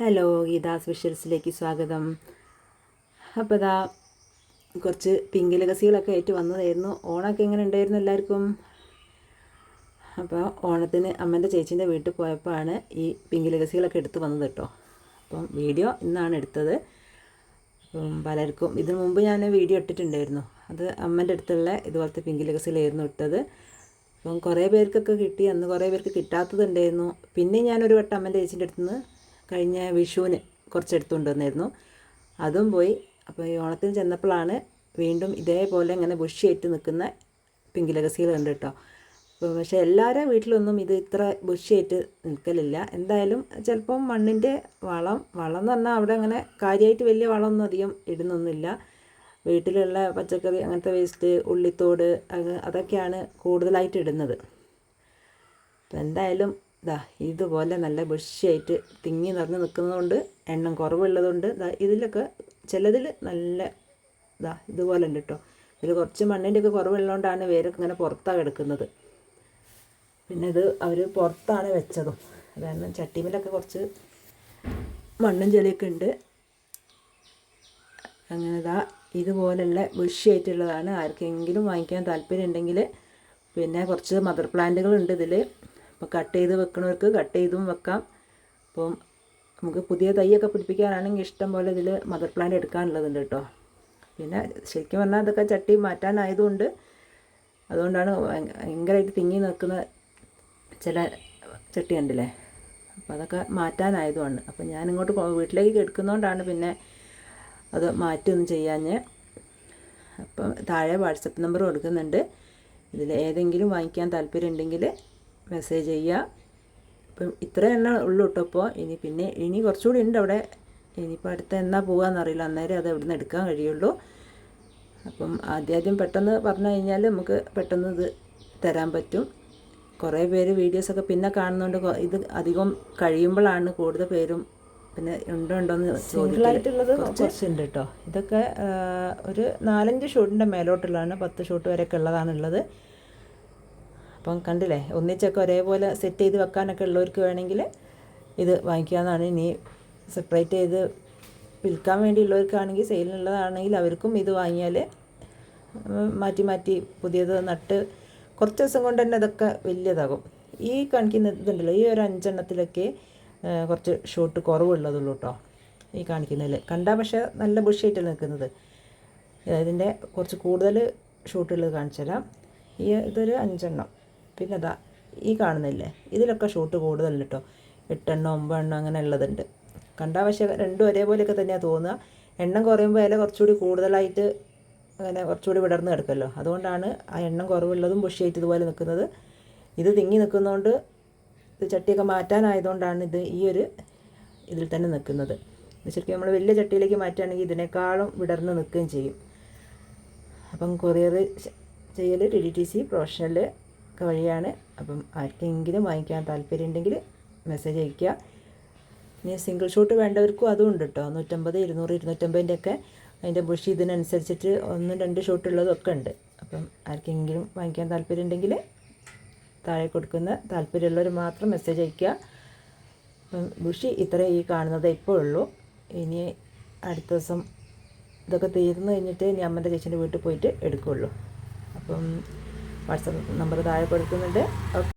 Hello Gita സ്പെഷ്യൽസിലേക്ക് സ്വാഗതം. അപ്പോൾ ഇതാ കുറച്ച് പിങ്ക് ലഗസികളൊക്കെ ആയിട്ട് വന്നതായിരുന്നു. ഓണമൊക്കെ എങ്ങനെ ഉണ്ടായിരുന്നു എല്ലാവർക്കും? അപ്പോൾ ഓണത്തിന് അമ്മന്റെ ചേച്ചീന്റെ വീട്ടിൽ പോയപ്പോഴാണ് ഈ പിങ്ക് ലഗസികളൊക്കെ എടുത്ത് വന്നത് കേട്ടോ. അപ്പം വീഡിയോ ഇന്നാണ് എടുത്തത്. പലർക്കും ഇതിനു മുമ്പ് ഞാൻ വീഡിയോ ഇട്ടിട്ടുണ്ടായിരുന്നു. അത് അമ്മന്റെ അടുത്തുള്ള ഇതുപോലത്തെ പിങ്ക് ലഗസിലായിരുന്നു ഇട്ടത്. അപ്പം കുറേ പേർക്കൊക്കെ കിട്ടി. അന്ന് കുറേ പേർക്ക് കിട്ടാത്തതുണ്ടായിരുന്നു. പിന്നെ ഞാനൊരു വട്ടം അമ്മന്റെ ചേച്ചീന്റെ അടുത്ത് നിന്ന് കഴിഞ്ഞ വിഷുവിന് കുറച്ച് എടുത്തുകൊണ്ട് വന്നിരുന്നു അതും പോയി. അപ്പോൾ ഈ ഓണത്തിന് ചെന്നപ്പോഴാണ് വീണ്ടും ഇതേപോലെ ഇങ്ങനെ ബുഷി ബുഷിയായിട്ട് നിൽക്കുന്ന പിങ്ക് ലഗസികൾ ഉണ്ട് കേട്ടോ. അപ്പോൾ പക്ഷേ എല്ലാവരുടെ വീട്ടിലൊന്നും ഇത് ഇത്ര ബുഷി ബുഷിയായിട്ട് നിൽക്കലില്ല. എന്തായാലും ചിലപ്പം മണ്ണിന്റെ വളം വളം എന്ന് പറഞ്ഞാൽ അവിടെ അങ്ങനെ കാര്യമായിട്ട് വലിയ വളമൊന്നും അധികം ഇടുന്നൊന്നുമില്ല. വീട്ടിലുള്ള പച്ചക്കറി അങ്ങനത്തെ വേസ്റ്റ് ഉള്ളിത്തോട് അതൊക്കെയാണ് കൂടുതലായിട്ട് ഇടുന്നത്. അപ്പോൾ എന്തായാലും ഇതാ ഇതുപോലെ നല്ല ബുഷിയായിട്ട് തിങ്ങി നിറഞ്ഞ് നിൽക്കുന്നതുകൊണ്ട് എണ്ണം കുറവുള്ളതുകൊണ്ട് ഇതാ ഇതിലൊക്കെ ചിലതിൽ നല്ല ഇതാ ഇതുപോലെ ഉണ്ട് കേട്ടോ ഇതിൽ കുറച്ച് മണ്ണിന്റെ ഒക്കെ കുറവുള്ളതുകൊണ്ടാണ് വേരൊക്കെ ഇങ്ങനെ പുറത്താണ് കിടക്കുന്നത് പിന്നെ ഇത് അവർ പുറത്താണ് വെച്ചതും. കാരണം ചട്ടിമേലൊക്കെ കുറച്ച് മണ്ണും ചെളിയൊക്കെ ഉണ്ട്. അങ്ങനെ ഇതാ ഇതുപോലുള്ള ബുഷിയായിട്ടുള്ളതാണ്. ആർക്കെങ്കിലും വാങ്ങിക്കാൻ താല്പര്യം ഉണ്ടെങ്കിൽ പിന്നെ കുറച്ച് മദർ പ്ലാന്റുകളുണ്ട് ഇതിൽ അപ്പോൾ കട്ട് ചെയ്ത് വെക്കണവർക്ക് കട്ട് ചെയ്തും വെക്കാം. അപ്പം നമുക്ക് പുതിയ തൈയൊക്കെ പിടിപ്പിക്കാനാണെങ്കിൽ ഇഷ്ടം പോലെ ഇതിൽ മദർ പ്ലാന്റ് എടുക്കാനുള്ളതുണ്ട് കേട്ടോ. പിന്നെ ശരിക്കും പറഞ്ഞാൽ അതൊക്കെ ചട്ടി മാറ്റാനായതുകൊണ്ട് അതുകൊണ്ടാണ് ഭയ- ഭയങ്കരമായിട്ട് തിങ്ങി നിൽക്കുന്ന ചില ചട്ടി ഉണ്ടല്ലേ അപ്പോൾ അതൊക്കെ മാറ്റാനായതുമാണ്. അപ്പോൾ ഞാൻ ഇങ്ങോട്ട് വീട്ടിലേക്ക് എടുക്കുന്നതുകൊണ്ടാണ് പിന്നെ അത് മാറ്റൊന്നും ചെയ്യാഞ്ഞ്. അപ്പം താഴെ വാട്സപ്പ് നമ്പർ കൊടുക്കുന്നുണ്ട് ഇതിൽ ഏതെങ്കിലും വാങ്ങിക്കാൻ താല്പര്യം ഉണ്ടെങ്കിൽ മെസ്സേജ് ചെയ്യുക. ഇപ്പം ഇത്ര എണ്ണ ഉള്ളൂ കേട്ടോ ഇപ്പോൾ ഇനി പിന്നെ ഇനി കുറച്ചുകൂടി ഉണ്ട് അവിടെ. ഇനിയിപ്പോൾ അടുത്ത എന്നാ പോകാമെന്നറിയില്ല അന്നേരം അത് എവിടുന്ന് എടുക്കാൻ കഴിയുള്ളൂ. അപ്പം ആദ്യാദ്യം പെട്ടെന്ന് പറഞ്ഞു കഴിഞ്ഞാൽ നമുക്ക് പെട്ടെന്ന് ഇത് തരാൻ പറ്റും. കുറേ പേര് വീഡിയോസൊക്കെ പിന്നെ കാണുന്നതുകൊണ്ട് ഇത് അധികം കഴിയുമ്പോഴാണ് കൂടുതൽ പേരും പിന്നെ ഉണ്ടോ ഉണ്ടോയെന്ന് ചോദിക്കുന്നത് കുറച്ചുണ്ട് കേട്ടോ. ഇതൊക്കെ ഒരു നാലഞ്ച് ഷൂട്ടിന്റെ മേലോട്ടുള്ളതാണ്. പത്ത് ഷൂട്ട് വരെയൊക്കെ ഉള്ളതാണുള്ളത്. അപ്പം കണ്ടില്ലേ ഒന്നിച്ചൊക്കെ ഒരേപോലെ സെറ്റ് ചെയ്ത് വെക്കാനൊക്കെ ഉള്ളവർക്ക് വേണമെങ്കിൽ ഇത് വാങ്ങിക്കാമെന്നാണ് ഇനി സെപ്പറേറ്റ് ചെയ്ത് വിൽക്കാൻ വേണ്ടിയുള്ളവർക്കാണെങ്കിൽ സെയിലിനുള്ളതാണെങ്കിൽ അവർക്കും ഇത് വാങ്ങിയാൽ മാറ്റി മാറ്റി പുതിയത് നട്ട് കുറച്ച് ദിവസം കൊണ്ട് തന്നെ അതൊക്കെ വലിയതാകും. ഈ കാണിക്കുന്ന ഇതുണ്ടല്ലോ ഈ ഒരു അഞ്ചെണ്ണത്തിലൊക്കെ കുറച്ച് ഷോട്ട് കുറവുള്ളതുള്ളൂ കേട്ടോ ഈ കാണിക്കുന്നതിൽ. കണ്ടാൽ പക്ഷേ നല്ല ബുഷായിട്ടല്ല നിൽക്കുന്നത്. ഇതിന്റെ കുറച്ച് കൂടുതൽ ഷൂട്ടുള്ളത് കാണിച്ചു തരാം ഈ ഇതൊരു അഞ്ചെണ്ണം. പിന്നെ അതാ ഈ കാണുന്നില്ലേ? ഇതിലൊക്കെ ഷൂട്ട് കൂടുതലുണ്ട് കേട്ടോ എട്ടെണ്ണം ഒമ്പതെണ്ണം അങ്ങനെ ഉള്ളതുണ്ട് കണ്ടാൽ പക്ഷേ രണ്ടും ഒരേപോലെയൊക്കെ തന്നെയാണ് തോന്നുക. എണ്ണം കുറയുമ്പോൾ ഇല കുറച്ചുകൂടി കൂടുതലായിട്ട് അങ്ങനെ കുറച്ചുകൂടി വിടർന്ന് കിടക്കുമല്ലോ. അതുകൊണ്ടാണ് ആ എണ്ണം കുറവുള്ളതും ബുഷിയായിട്ട് ഇതുപോലെ നിൽക്കുന്നത്. ഇത് തിങ്ങി നിൽക്കുന്നതുകൊണ്ട് ഇത് ചട്ടിയൊക്കെ മാറ്റാനായതുകൊണ്ടാണ് ഇത് ഈ ഒരു ഇതിൽ തന്നെ നിൽക്കുന്നത്. ശരിക്കും നമ്മൾ വലിയ ചട്ടിയിലേക്ക് മാറ്റുകയാണെങ്കിൽ ഇതിനേക്കാളും വിടർന്ന് നിൽക്കുകയും ചെയ്യും. അപ്പം കൊറിയർ ചെയ്യൽ T D T C professional ഒക്കെ വഴിയാണ്. അപ്പം ആർക്കെങ്കിലും വാങ്ങിക്കാൻ താല്പര്യം ഉണ്ടെങ്കിൽ മെസ്സേജ് അയയ്ക്കുക. ഇനി സിംഗിൾ ഷോട്ട് വേണ്ടവർക്കും അതും ഉണ്ട് കേട്ടോ നൂറ്റമ്പത് ഇരുന്നൂറ് ഇരുന്നൂറ്റമ്പതിന്റെ ഒക്കെ. അതിന്റെ ബുഷ് ഇതിനനുസരിച്ചിട്ട് ഒന്നും രണ്ട് ഷോട്ട് ഉള്ളതൊക്കെ ഉണ്ട്. അപ്പം ആർക്കെങ്കിലും വാങ്ങിക്കാൻ താല്പര്യം ഉണ്ടെങ്കിൽ താഴെ കൊടുക്കുന്ന താല്പര്യമുള്ളവർ മാത്രം മെസ്സേജ് അയയ്ക്കുക. അപ്പം ബുഷി ഇത്ര ഈ കാണുന്നത് ഇപ്പോൾ ഉള്ളൂ. ഇനി അടുത്ത ദിവസം ഇതൊക്കെ തീർന്നു കഴിഞ്ഞിട്ട് ഇനി അമ്മന്റെ ചേച്ചീന്റെ വീട്ടിൽ പോയിട്ട് എടുക്കുകയുള്ളൂ അപ്പം വാട്സപ്പ് നമ്പർ താഴെ കൊടുക്കുന്നുണ്ട്. ഓക്കെ